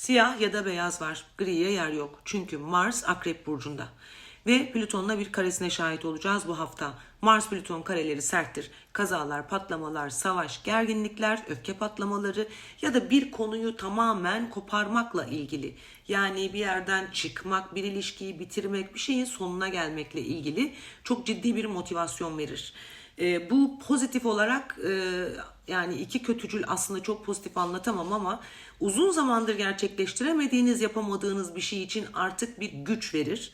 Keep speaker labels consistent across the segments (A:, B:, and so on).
A: Siyah ya da beyaz var. Griye yer yok. Çünkü Mars Akrep Burcu'nda. Ve Plüton'la bir karesine şahit olacağız bu hafta. Mars Plüton kareleri serttir. Kazalar, patlamalar, savaş, gerginlikler, öfke patlamaları ya da bir konuyu tamamen koparmakla ilgili. Yani bir yerden çıkmak, bir ilişkiyi bitirmek, bir şeyin sonuna gelmekle ilgili çok ciddi bir motivasyon verir. E, bu pozitif olarak e, yani iki kötücül aslında çok pozitif anlatamam ama uzun zamandır gerçekleştiremediğiniz, yapamadığınız bir şey için artık bir güç verir.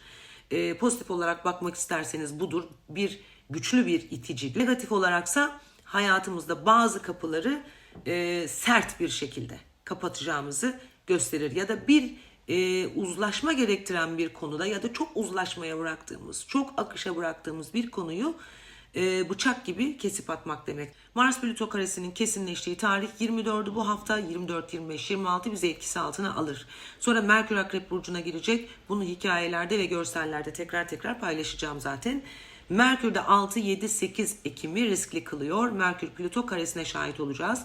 A: E, pozitif olarak bakmak isterseniz budur. Bir güçlü bir itici. Negatif olaraksa hayatımızda bazı kapıları e, sert bir şekilde kapatacağımızı gösterir. Ya da bir e, uzlaşma gerektiren bir konuda ya da çok uzlaşmaya bıraktığımız, çok akışa bıraktığımız bir konuyu e, bıçak gibi kesip atmak demek. Mars Plüto karesinin kesinleştiği tarih 24'ü bu hafta 24, 25, 26 bizi etkisi altına alır. Sonra Merkür Akrep Burcu'na girecek. Bunu hikayelerde ve görsellerde tekrar tekrar paylaşacağım zaten. Merkür de 6, 7, 8 Ekim'i riskli kılıyor. Merkür Plüto karesine şahit olacağız.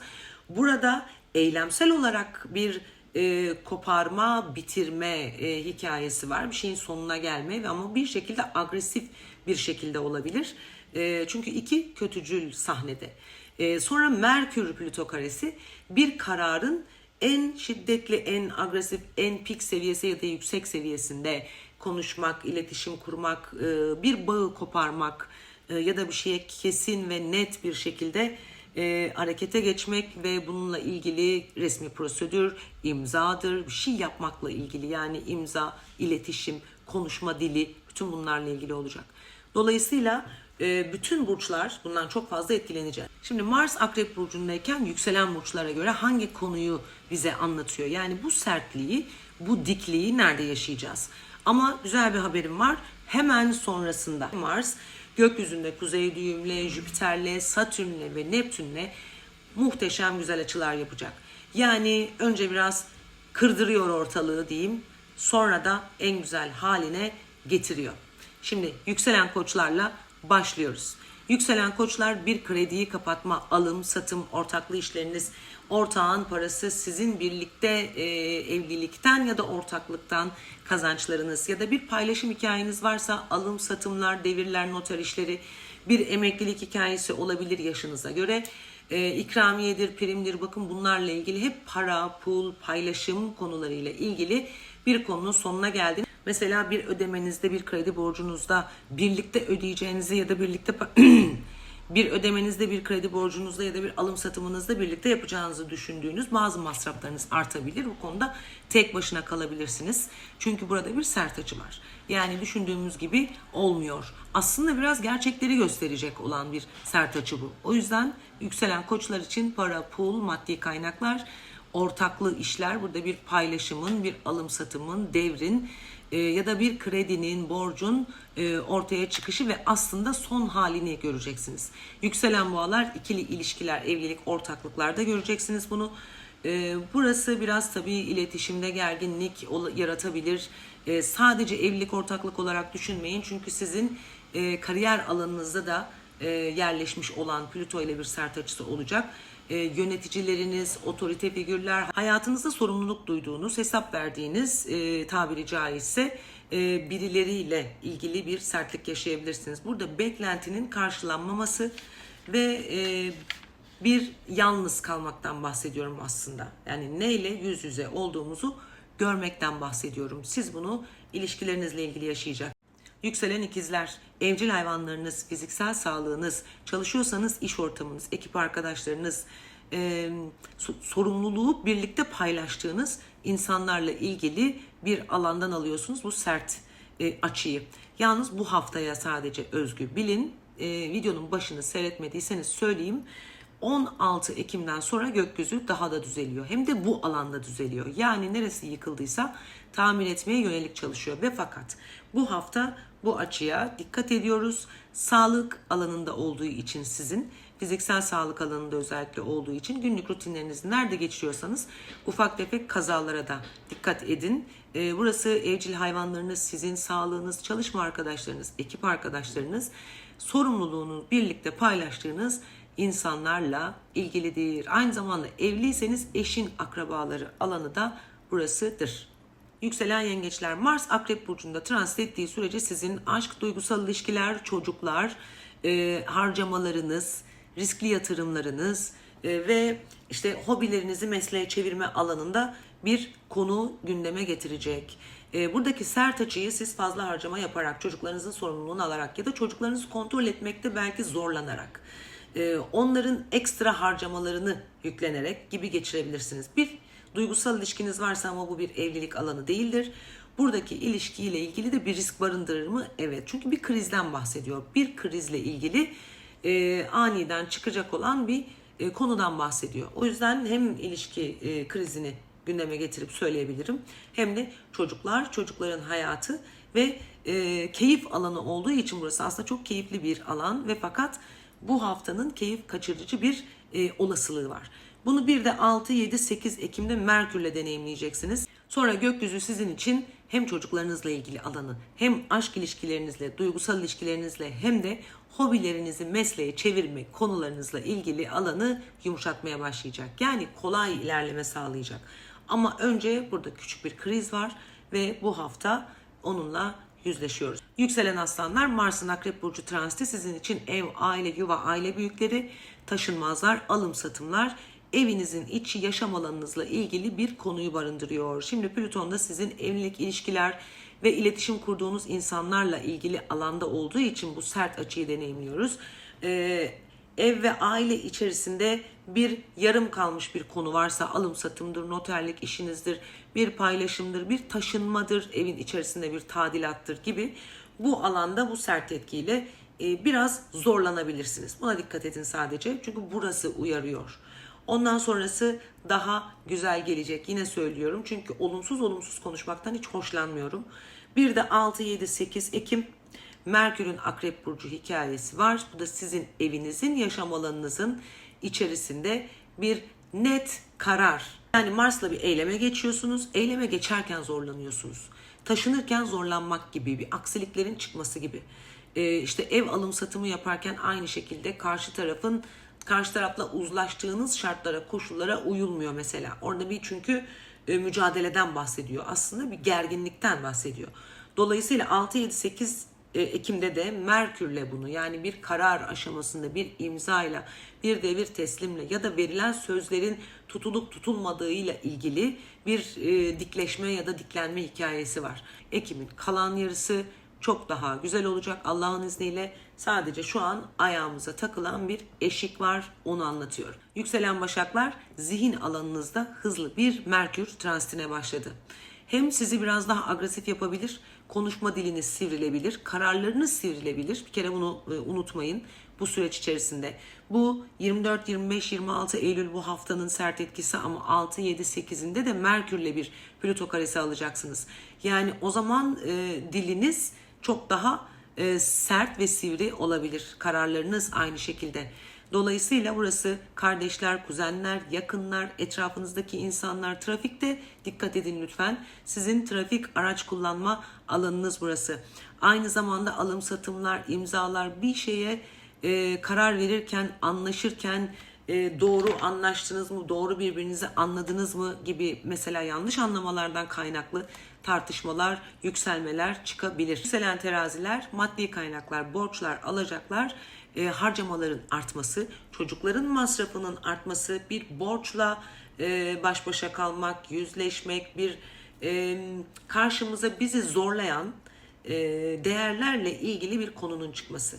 A: Burada eylemsel olarak bir e, koparma, bitirme e, hikayesi var. Bir şeyin sonuna gelme ve ama bir şekilde agresif bir şekilde olabilir. E, çünkü iki kötücül sahnede. E, sonra Merkür Plüto karesi bir kararın en şiddetli, en agresif, en pik seviyesi ya da yüksek seviyesinde konuşmak, iletişim kurmak, e, bir bağı koparmak e, ya da bir şeye kesin ve net bir şekilde e, harekete geçmek ve bununla ilgili resmi prosedür, imzadır, bir şey yapmakla ilgili yani imza, iletişim, konuşma dili bütün bunlarla ilgili olacak. Dolayısıyla e, bütün burçlar bundan çok fazla etkilenecek. Şimdi Mars Akrep Burcu'ndayken yükselen burçlara göre hangi konuyu bize anlatıyor? Yani bu sertliği, bu dikliği nerede yaşayacağız? Ama güzel bir haberim var. Hemen sonrasında Mars gökyüzünde kuzey düğümle, Jüpiter'le, Satürn'le ve Neptün'le muhteşem güzel açılar yapacak. Yani önce biraz kırdırıyor ortalığı diyeyim. Sonra da en güzel haline getiriyor. Şimdi yükselen koçlarla başlıyoruz. Yükselen koçlar bir krediyi kapatma, alım, satım, ortaklı işleriniz, ortağın parası sizin birlikte e, evlilikten ya da ortaklıktan kazançlarınız ya da bir paylaşım hikayeniz varsa alım, satımlar, devirler, noter işleri, bir emeklilik hikayesi olabilir yaşınıza göre. E, ikramiyedir, primdir bakın bunlarla ilgili hep para, pul, paylaşım konularıyla ilgili bir konunun sonuna geldiniz. Mesela bir ödemenizde, bir kredi borcunuzda birlikte ödeyeceğinizi ya da birlikte bir ödemenizde, bir kredi borcunuzda ya da bir alım satımınızda birlikte yapacağınızı düşündüğünüz bazı masraflarınız artabilir. Bu konuda tek başına kalabilirsiniz. Çünkü burada bir sert açı var. Yani düşündüğümüz gibi olmuyor. Aslında biraz gerçekleri gösterecek olan bir sert açı bu. O yüzden yükselen koçlar için para, pul, maddi kaynaklar, ortaklı işler, burada bir paylaşımın, bir alım satımın, devrin e, ya da bir kredinin, borcun e, ortaya çıkışı ve aslında son halini göreceksiniz. Yükselen boğalar ikili ilişkiler, evlilik, ortaklıklarda göreceksiniz bunu. E, burası biraz tabii iletişimde gerginlik yaratabilir. Sadece evlilik, ortaklık olarak düşünmeyin. Çünkü sizin kariyer alanınızda da yerleşmiş olan Plüto ile bir sert açısı olacak e, yöneticileriniz, otorite figürler, hayatınızda sorumluluk duyduğunuz, hesap verdiğiniz e, tabiri caizse e, birileriyle ilgili bir sertlik yaşayabilirsiniz. Burada beklentinin karşılanmaması ve e, bir yalnız kalmaktan bahsediyorum aslında. Yani neyle yüz yüze olduğumuzu görmekten bahsediyorum. Siz bunu ilişkilerinizle ilgili yaşayacak. Yükselen ikizler, evcil hayvanlarınız, fiziksel sağlığınız, çalışıyorsanız iş ortamınız, ekip arkadaşlarınız, e, sorumluluğu birlikte paylaştığınız insanlarla ilgili bir alandan alıyorsunuz bu sert e, açıyı. Yalnız bu haftaya sadece özgü bilin. E, videonun başını seyretmediyseniz söyleyeyim. 16 Ekim'den sonra gökyüzü daha da düzeliyor. Hem de bu alanda düzeliyor. Yani neresi yıkıldıysa tamir etmeye yönelik çalışıyor. Ve fakat bu hafta bu açıya dikkat ediyoruz. Sağlık alanında olduğu için sizin fiziksel sağlık alanında özellikle olduğu için günlük rutinlerinizi nerede geçiriyorsanız ufak tefek kazalara da dikkat edin. Burası evcil hayvanlarınız, sizin sağlığınız, çalışma arkadaşlarınız, ekip arkadaşlarınız sorumluluğunu birlikte paylaştığınız insanlarla ilgilidir. Aynı zamanda evliyseniz eşin akrabaları alanı da burasıdır. Yükselen yengeçler Mars Akrep Burcu'nda transit ettiği sürece sizin aşk, duygusal ilişkiler, çocuklar, e, harcamalarınız, riskli yatırımlarınız e, ve işte hobilerinizi mesleğe çevirme alanında bir konu gündeme getirecek. E, buradaki sert açıyı siz fazla harcama yaparak, çocuklarınızın sorumluluğunu alarak ya da çocuklarınızı kontrol etmekte belki zorlanarak, e, onların ekstra harcamalarını yüklenerek gibi geçirebilirsiniz. Bir duygusal ilişkiniz varsa ama bu bir evlilik alanı değildir. Buradaki ilişkiyle ilgili de bir risk barındırır mı? Evet. Çünkü bir krizden bahsediyor. Bir krizle ilgili e, aniden çıkacak olan bir e, konudan bahsediyor. O yüzden hem ilişki e, krizini gündeme getirip söyleyebilirim. Hem de çocuklar, çocukların hayatı ve e, keyif alanı olduğu için burası aslında çok keyifli bir alan ve fakat bu haftanın keyif kaçırıcı bir e, olasılığı var. Bunu bir de 6, 7, 8 Ekim'de Merkür'le deneyimleyeceksiniz. Sonra gökyüzü sizin için hem çocuklarınızla ilgili alanı hem aşk ilişkilerinizle, duygusal ilişkilerinizle hem de hobilerinizi mesleğe çevirme konularınızla ilgili alanı yumuşatmaya başlayacak. Yani kolay ilerleme sağlayacak. Ama önce burada küçük bir kriz var ve bu hafta onunla yüzleşiyoruz. Yükselen aslanlar Mars'ın Akrep Burcu transiti sizin için ev, aile, yuva, aile büyükleri, taşınmazlar, alım satımlar, evinizin içi yaşam alanınızla ilgili bir konuyu barındırıyor. Şimdi Plüton da sizin evlilik, ilişkiler ve iletişim kurduğunuz insanlarla ilgili alanda olduğu için bu sert açıyı deneyimliyoruz. Ee, ev ve aile içerisinde bir yarım kalmış bir konu varsa alım satımdır, noterlik işinizdir, bir paylaşımdır, bir taşınmadır, evin içerisinde bir tadilattır gibi bu alanda bu sert etkiyle e, biraz zorlanabilirsiniz. Buna dikkat edin sadece çünkü burası uyarıyor. Ondan sonrası daha güzel gelecek. Yine söylüyorum çünkü olumsuz olumsuz konuşmaktan hiç hoşlanmıyorum. Bir de 6, 7, 8 Ekim Merkür'ün Akrep Burcu hikayesi var. Bu da sizin evinizin, yaşam alanınızın içerisinde bir net karar. Yani Mars'la bir eyleme geçiyorsunuz. Eyleme geçerken zorlanıyorsunuz. Taşınırken zorlanmak gibi bir aksiliklerin çıkması gibi. Ee, işte ev alım satımı yaparken aynı şekilde karşı tarafın karşı tarafla uzlaştığınız şartlara, koşullara uyulmuyor mesela. Orada bir çünkü e, mücadeleden bahsediyor. Aslında bir gerginlikten bahsediyor. Dolayısıyla 6, 7, 8 e, Ekim'de de Merkür'le bunu yani bir karar aşamasında bir imzayla, bir devir teslimle ya da verilen sözlerin tutulup tutulmadığıyla ilgili bir e, dikleşme ya da diklenme hikayesi var. Ekim'in kalan yarısı çok daha güzel olacak Allah'ın izniyle. Sadece şu an ayağımıza takılan bir eşik var onu anlatıyor. Yükselen başaklar zihin alanınızda hızlı bir Merkür transitine başladı. Hem sizi biraz daha agresif yapabilir, konuşma diliniz sivrilebilir, kararlarınız sivrilebilir. Bir kere bunu e, unutmayın bu süreç içerisinde. Bu 24, 25, 26 Eylül bu haftanın sert etkisi ama 6, 7, 8'inde de Merkür'le bir Plüto karesi alacaksınız. Yani o zaman e, diliniz çok daha e, sert ve sivri olabilir. Kararlarınız aynı şekilde. Dolayısıyla burası kardeşler, kuzenler, yakınlar, etrafınızdaki insanlar, trafikte dikkat edin lütfen. Sizin trafik araç kullanma alanınız burası. Aynı zamanda alım satımlar, imzalar bir şeye e, karar verirken, anlaşırken e, doğru anlaştınız mı, doğru birbirinizi anladınız mı gibi mesela yanlış anlamalardan kaynaklı tartışmalar, yükselmeler çıkabilir. Yükselen teraziler, maddi kaynaklar, borçlar, alacaklar, e, harcamaların artması, çocukların masrafının artması, bir borçla e, baş başa kalmak, yüzleşmek, bir e, karşımıza bizi zorlayan e, değerlerle ilgili bir konunun çıkması.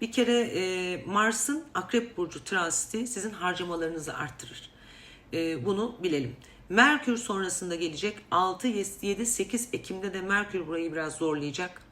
A: Bir kere e, Mars'ın Akrep Burcu transiti sizin harcamalarınızı arttırır. E, bunu bilelim. Merkür sonrasında gelecek 6, 7, 8 Ekim'de de Merkür burayı biraz zorlayacak.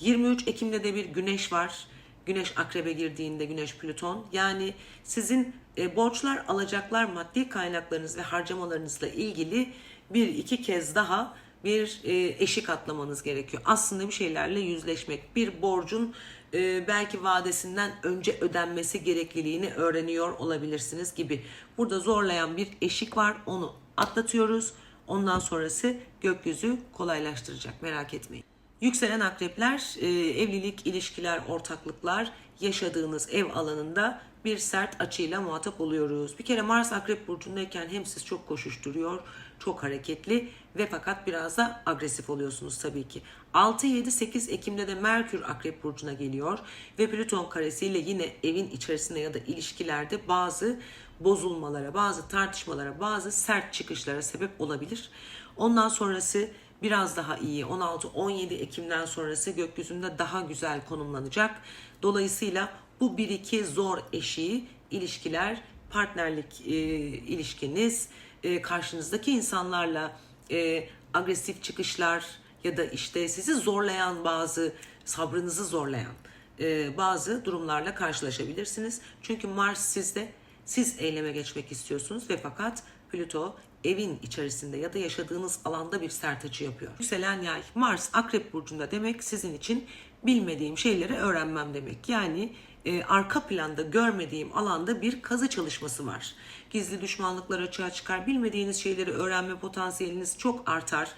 A: 23 Ekim'de de bir güneş var. Güneş akrebe girdiğinde güneş Plüton. Yani sizin e, borçlar, alacaklar, maddi kaynaklarınız ve harcamalarınızla ilgili bir iki kez daha bir e, eşik atlamanız gerekiyor. Aslında bir şeylerle yüzleşmek, bir borcun e, belki vadesinden önce ödenmesi gerekliliğini öğreniyor olabilirsiniz gibi. Burada zorlayan bir eşik var. Onu atlatıyoruz. Ondan sonrası gökyüzü kolaylaştıracak. Merak etmeyin. Yükselen akrepler, e, evlilik, ilişkiler, ortaklıklar, yaşadığınız ev alanında bir sert açıyla muhatap oluyoruz. Bir kere Mars Akrep Burcu'ndayken hem siz çok koşuşturuyor, çok hareketli ve fakat biraz da agresif oluyorsunuz tabii ki. 6, 7, 8 Ekim'de de Merkür Akrep Burcu'na geliyor ve Plüton karesiyle yine evin içerisinde ya da ilişkilerde bazı bozulmalara, bazı tartışmalara, bazı sert çıkışlara sebep olabilir. Ondan sonrası biraz daha iyi. 16-17 Ekim'den sonrası gökyüzünde daha güzel konumlanacak. Dolayısıyla bu 1-2 zor eşiği ilişkiler, partnerlik e, ilişkiniz, e, karşınızdaki insanlarla e, agresif çıkışlar ya da işte sizi zorlayan bazı sabrınızı zorlayan e, bazı durumlarla karşılaşabilirsiniz. Çünkü Mars sizde siz eyleme geçmek istiyorsunuz ve fakat Plüto evin içerisinde ya da yaşadığınız alanda bir sert açı yapıyor. Yükselen yay Mars Akrep Burcu'nda demek sizin için bilmediğim şeyleri öğrenmem demek. Yani e, arka planda görmediğim alanda bir kazı çalışması var. Gizli düşmanlıklar açığa çıkar. Bilmediğiniz şeyleri öğrenme potansiyeliniz çok artar.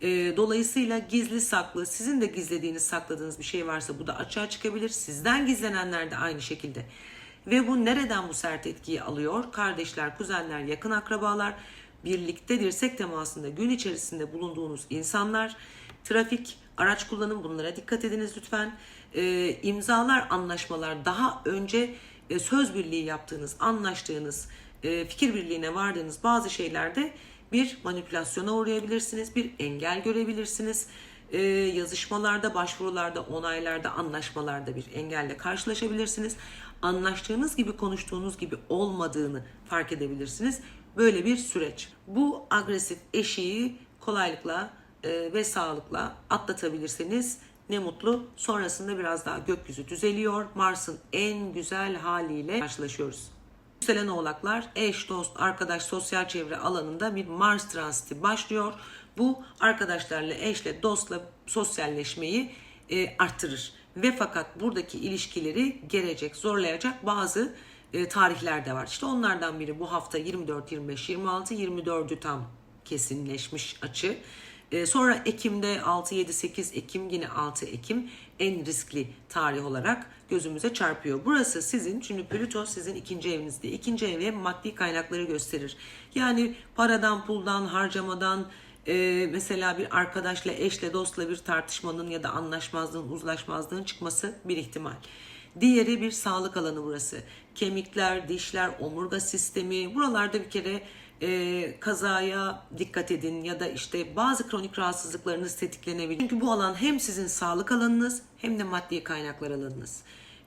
A: E, dolayısıyla gizli saklı, sizin de gizlediğiniz, sakladığınız bir şey varsa bu da açığa çıkabilir. Sizden gizlenenler de aynı şekilde. Ve bu nereden bu sert etkiyi alıyor? Kardeşler, kuzenler, yakın akrabalar, birlikte dirsek temasında gün içerisinde bulunduğunuz insanlar, trafik, araç kullanım bunlara dikkat ediniz lütfen. E, imzalar, anlaşmalar daha önce e, söz birliği yaptığınız, anlaştığınız, e, fikir birliğine vardığınız bazı şeylerde bir manipülasyona uğrayabilirsiniz, bir engel görebilirsiniz. E, yazışmalarda, başvurularda, onaylarda, anlaşmalarda bir engelle karşılaşabilirsiniz. Anlaştığınız gibi, konuştuğunuz gibi olmadığını fark edebilirsiniz. Böyle bir süreç. Bu agresif eşiği kolaylıkla e, ve sağlıkla atlatabilirseniz ne mutlu. Sonrasında biraz daha gökyüzü düzeliyor. Mars'ın en güzel haliyle karşılaşıyoruz. Yükselen oğlaklar eş, dost, arkadaş, sosyal çevre alanında bir Mars transiti başlıyor. Bu arkadaşlarla, eşle, dostla sosyalleşmeyi e, arttırır. Ve fakat buradaki ilişkileri gelecek, zorlayacak bazı e, tarihler de var. İşte onlardan biri bu hafta 24, 25, 26, 24'ü tam kesinleşmiş açı. E, sonra Ekim'de 6, 7, 8 Ekim yine 6 Ekim en riskli tarih olarak gözümüze çarpıyor. Burası sizin çünkü Plüto sizin ikinci evinizde. İkinci ev maddi kaynakları gösterir. Yani paradan, puldan, harcamadan, e, mesela bir arkadaşla, eşle, dostla bir tartışmanın ya da anlaşmazlığın, uzlaşmazlığın çıkması bir ihtimal. Diğeri bir sağlık alanı burası. Kemikler, dişler, omurga sistemi. Buralarda bir kere e, kazaya dikkat edin ya da işte bazı kronik rahatsızlıklarınız tetiklenebilir. Çünkü bu alan hem sizin sağlık alanınız hem de maddi kaynaklar alanınız.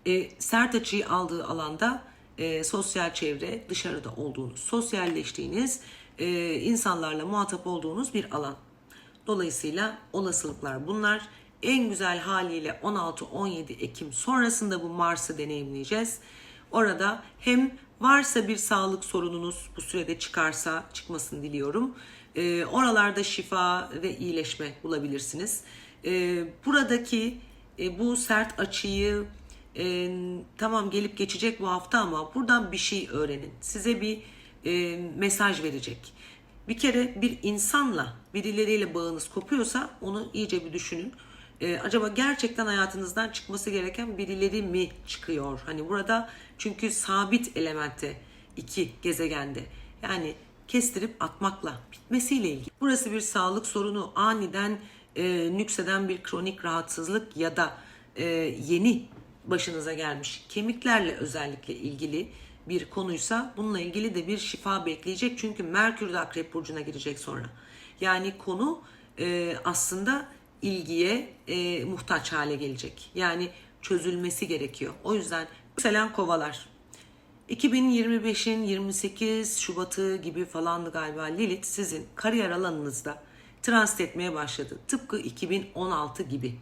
A: E, sert açıyı aldığı alanda e, sosyal çevre, dışarıda olduğunuz, sosyalleştiğiniz, e, insanlarla muhatap olduğunuz bir alan. Dolayısıyla olasılıklar bunlar. En güzel haliyle 16-17 Ekim sonrasında bu Mars'ı deneyimleyeceğiz. Orada hem varsa bir sağlık sorununuz bu sürede çıkarsa çıkmasın diliyorum. E, oralarda şifa ve iyileşme bulabilirsiniz. E, buradaki e, bu sert açıyı e, tamam gelip geçecek bu hafta ama buradan bir şey öğrenin. Size bir e, mesaj verecek. Bir kere bir insanla birileriyle bağınız kopuyorsa onu iyice bir düşünün. Ee, acaba gerçekten hayatınızdan çıkması gereken birileri mi çıkıyor? Hani burada çünkü sabit elemente iki gezegende yani kestirip atmakla bitmesiyle ilgili. Burası bir sağlık sorunu aniden e, nükseden bir kronik rahatsızlık ya da e, yeni başınıza gelmiş kemiklerle özellikle ilgili bir konuysa bununla ilgili de bir şifa bekleyecek. Çünkü Merkür de Akrep Burcu'na girecek sonra. Yani konu e, aslında ilgiye e, muhtaç hale gelecek. Yani çözülmesi gerekiyor. O yüzden yükselen kovalar. 2025'in 28 Şubat'ı gibi falandı galiba Lilith sizin kariyer alanınızda transit etmeye başladı. Tıpkı 2016 gibi.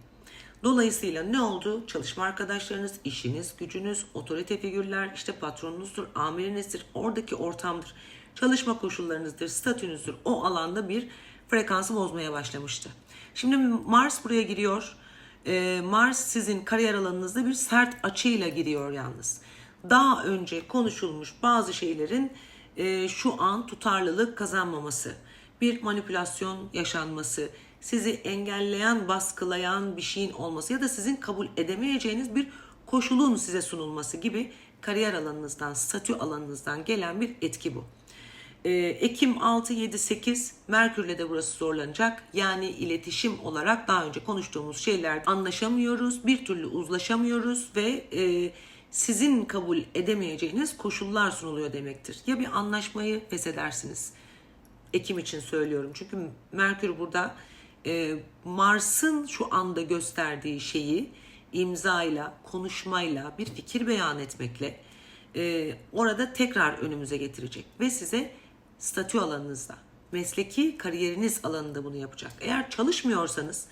A: Dolayısıyla ne oldu? Çalışma arkadaşlarınız, işiniz, gücünüz, otorite figürler, işte patronunuzdur, amirinizdir, oradaki ortamdır, çalışma koşullarınızdır, statünüzdür. O alanda bir frekansı bozmaya başlamıştı. Şimdi Mars buraya giriyor. Ee, Mars sizin kariyer alanınızda bir sert açıyla giriyor yalnız. Daha önce konuşulmuş bazı şeylerin e, şu an tutarlılık kazanmaması, bir manipülasyon yaşanması, sizi engelleyen, baskılayan bir şeyin olması ya da sizin kabul edemeyeceğiniz bir koşulun size sunulması gibi kariyer alanınızdan, statü alanınızdan gelen bir etki bu. Ee, Ekim 6, 7, 8 Merkür'le de burası zorlanacak. Yani iletişim olarak daha önce konuştuğumuz şeyler anlaşamıyoruz, bir türlü uzlaşamıyoruz ve e, sizin kabul edemeyeceğiniz koşullar sunuluyor demektir. Ya bir anlaşmayı feshedersiniz. Ekim için söylüyorum. Çünkü Merkür burada e, Mars'ın şu anda gösterdiği şeyi imzayla, konuşmayla, bir fikir beyan etmekle e, orada tekrar önümüze getirecek ve size statü alanınızda, mesleki kariyeriniz alanında bunu yapacak. Eğer çalışmıyorsanız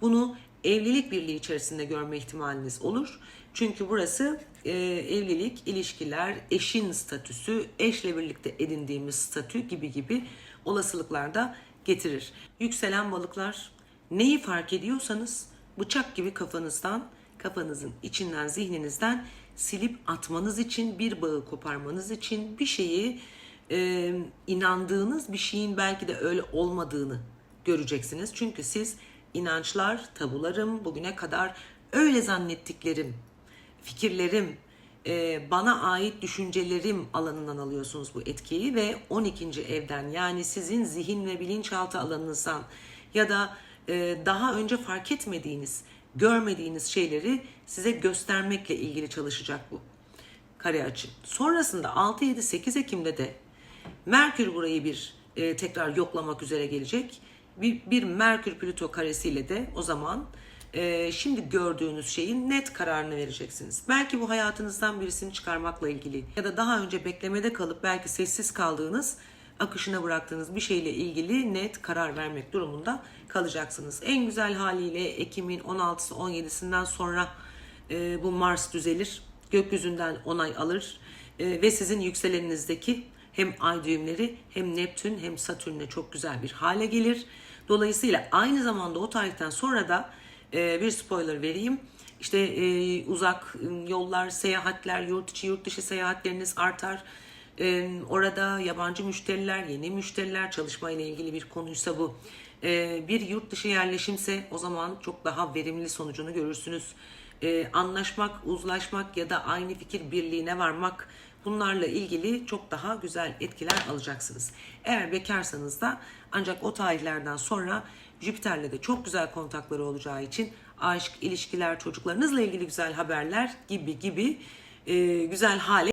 A: bunu evlilik birliği içerisinde görme ihtimaliniz olur. Çünkü burası e, evlilik, ilişkiler, eşin statüsü, eşle birlikte edindiğimiz statü gibi gibi olasılıklar da getirir. Yükselen balıklar neyi fark ediyorsanız bıçak gibi kafanızdan, kafanızın içinden, zihninizden silip atmanız için, bir bağı koparmanız için bir şeyi e, inandığınız bir şeyin belki de öyle olmadığını göreceksiniz. Çünkü siz inançlar, tabularım, bugüne kadar öyle zannettiklerim, fikirlerim, e, bana ait düşüncelerim alanından alıyorsunuz bu etkiyi ve 12. evden yani sizin zihin ve bilinçaltı alanınızdan ya da e, daha önce fark etmediğiniz, görmediğiniz şeyleri size göstermekle ilgili çalışacak bu kare açı. Sonrasında 6, 7, 8 Ekim'de de Merkür burayı bir e, tekrar yoklamak üzere gelecek. Bir, bir Merkür Plüto karesiyle de o zaman e, şimdi gördüğünüz şeyin net kararını vereceksiniz. Belki bu hayatınızdan birisini çıkarmakla ilgili ya da daha önce beklemede kalıp belki sessiz kaldığınız akışına bıraktığınız bir şeyle ilgili net karar vermek durumunda kalacaksınız. En güzel haliyle Ekim'in 16'sı 17'sinden sonra e, bu Mars düzelir. Gökyüzünden onay alır e, ve sizin yükseleninizdeki hem ay düğümleri hem Neptün hem Satürn'le çok güzel bir hale gelir. Dolayısıyla aynı zamanda o tarihten sonra da e, bir spoiler vereyim. İşte e, uzak yollar, seyahatler, yurt içi, yurt dışı seyahatleriniz artar. E, orada yabancı müşteriler, yeni müşteriler, çalışma ile ilgili bir konuysa bu. E, bir yurt dışı yerleşimse o zaman çok daha verimli sonucunu görürsünüz. E, anlaşmak, uzlaşmak ya da aynı fikir birliğine varmak bunlarla ilgili çok daha güzel etkiler alacaksınız. Eğer bekarsanız da ancak o tarihlerden sonra Jüpiter'le de çok güzel kontakları olacağı için aşk, ilişkiler, çocuklarınızla ilgili güzel haberler gibi gibi e, güzel hale